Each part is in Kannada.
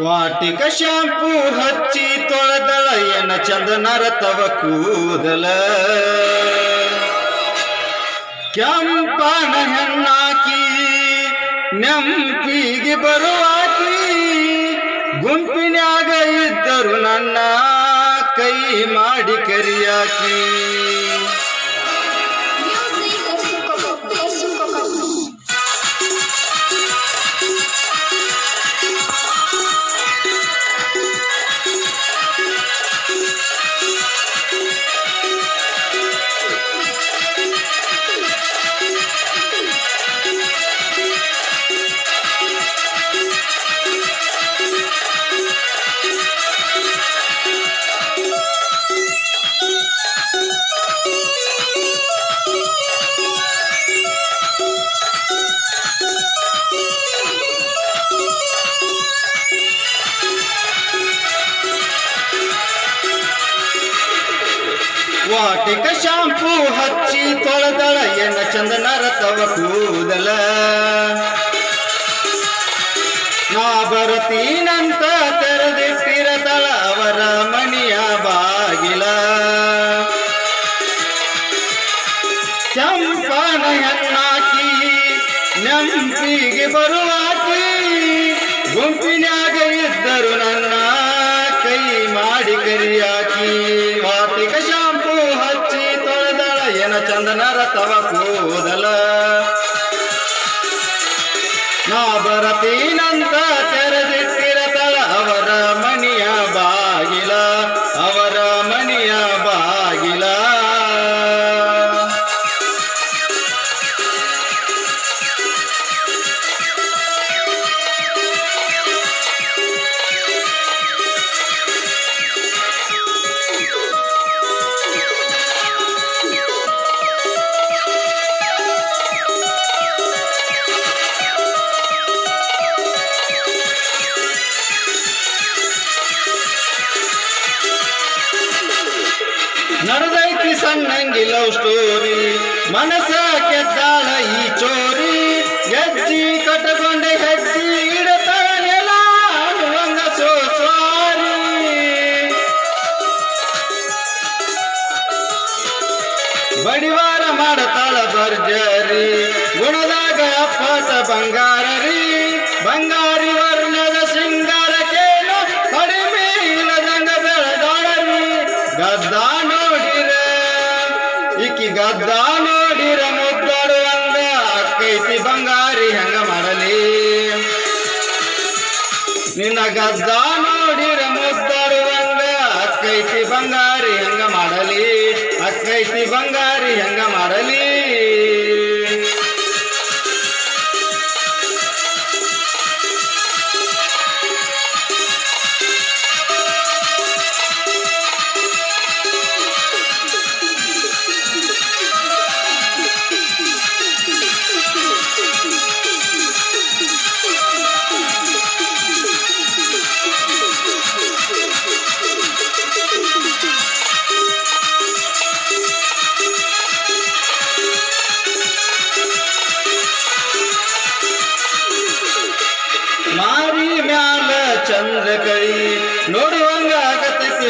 ವಾಟಿಕ ಶಾಂಪೂ ಹಚ್ಚಿ ತೊಳೆದಳ ಏನ ಚಂದನರ ತವ ಕೂದಲ. ಕೆಂಪನ ಹೆಣ್ಣಾಕಿ, ನೆಂಪಿಗೆ ಬರುವಾಕಿ ಗುಂಪಿನಾಗ ಇದ್ದರು ನನ್ನ ಕೈ ಮಾಡಿ ಕರಿಯಾಕಿ. ವಾಟಿಕ ಶಾಂಪೂ ಹಚ್ಚಿ ತೊಳೆದಳ, ಎನ್ನ ಚಂದನರ ತವ ಕೂದಲ. ನಾ ಬರತೀನಂತ ತೆರೆದಿಟ್ಟಿರತಳ ಅವರ ಮಣಿಯ ಬಾಗಿಲ. ಚಂಪನ ಹೆಣ್ಣಾಕಿ, ನೆಂಪಿಗೆ ಬರುವಾಕಿ ಗುಂಪಿನಾಗ ಇದ್ದರು ನನ್ನ ಕೈ ಮಾಡಿ ಕರಿಯಾಕಿ. ಬರತೀನಂತ ಸಣ್ಣಂಗಿ ಲವ್ ಸ್ಟೋರಿ ಮನಸ ಕೆದ್ದಾಳ ಈ ಚೋರಿ. ಹೆಜ್ಜಿ ಕಟ್ಟಕೊಂಡೆ ಹೆಜ್ಜಿ ಇಡತಾನೆಲ್ಲ ಸೋ ಸ್ವಾರಿ ಬಡಿವಾರ ಮಾಡತಾಳ ಬರ್ಜರಿ ಗುಣದಾಗ ಅಪ್ಪಟ ಬಂಗಾರ ರೀ ಬಂಗಾರಿ ನಿನ್ನ ಗದ್ದ ನೋಡಿರ ಮುದ್ದಾಡುವಂಗ ಅಕ್ಕೈತಿ ಬಂಗಾರಿ ಹಂಗ ಮಾಡಲಿ? ಅಕ್ಕೈತಿ ಬಂಗಾರಿ ಹಂಗ ಮಾಡಲಿ?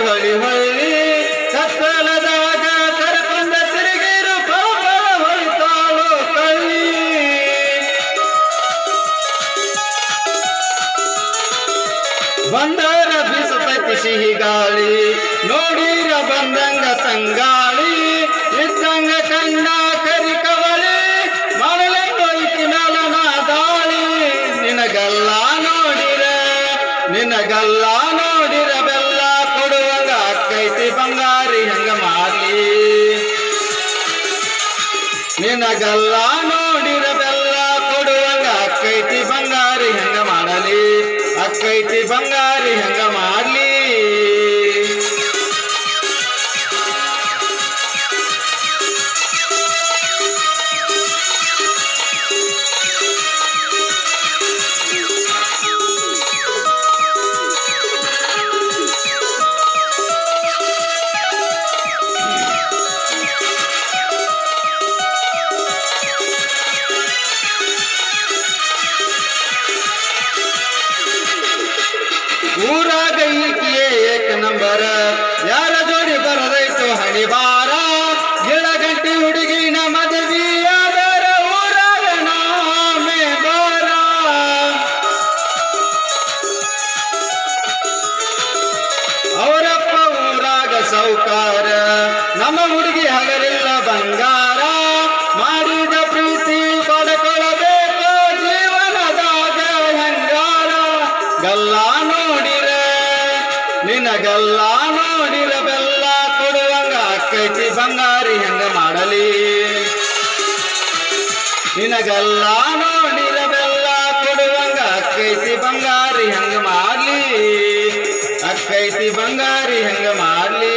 ಹೊಳಿ ಹೊಳ್ಳಿ ಕತ್ತಲದಾಗ ಕರ್ಕೊಂಡ ತಿರುಗಿರು ಪಾಪ ಹೊಯ್ತಾಳು ಕಳ್ಳಿ ಬಂದರ ಬೀಸತೈತಿ ಸಿಹಿ ಗಾಳಿ ನೋಡಿರ ಬಂದಂಗ ತಂಗಾಳಿ, ಇದ್ದಂಗ ಕಂಡ ಕರಿ ಕವಳಿ ಮಾಡಲೆಂಬೈತಿ ನಲನ ದಾಳಿ. ನಿನಗಲ್ಲ ನೋಡಿರ, ನಿನಗಲ್ಲ ನಿನಗಲ್ಲ ನೋಡಿರ ಬೆಲ್ಲ ಕೊಡುವಂಗ ಅಕ್ಕೈತಿ ಬಂಗಾರಿ ಹೆಂಗ ಮಾಡಲಿ? ಅಕ್ಕೈತಿ ಬಂಗಾರಿ ಹೆಂಗ ಮಾಡ್ಲಿ? বারা ನಿನಗಲ್ಲ ನೋಡಿರ ಬೆಲ್ಲ ಕೊಡುವಂಗ ಅಕ್ಕೈತಿ ಬಂಗಾರಿ ಹೆಂಗ ಮಾಡಲಿ? ನಿನಗಲ್ಲ ನೋಡಿದ ಬೆಲ್ಲ ಕೊಡುವಂಗ ಅಕ್ಕೈತಿ ಬಂಗಾರಿ ಹೆಂಗ ಮಾಡಲಿ? ಅಕ್ಕೈತಿ ಬಂಗಾರಿ ಹೆಂಗ ಮಾಡ್ಲಿ?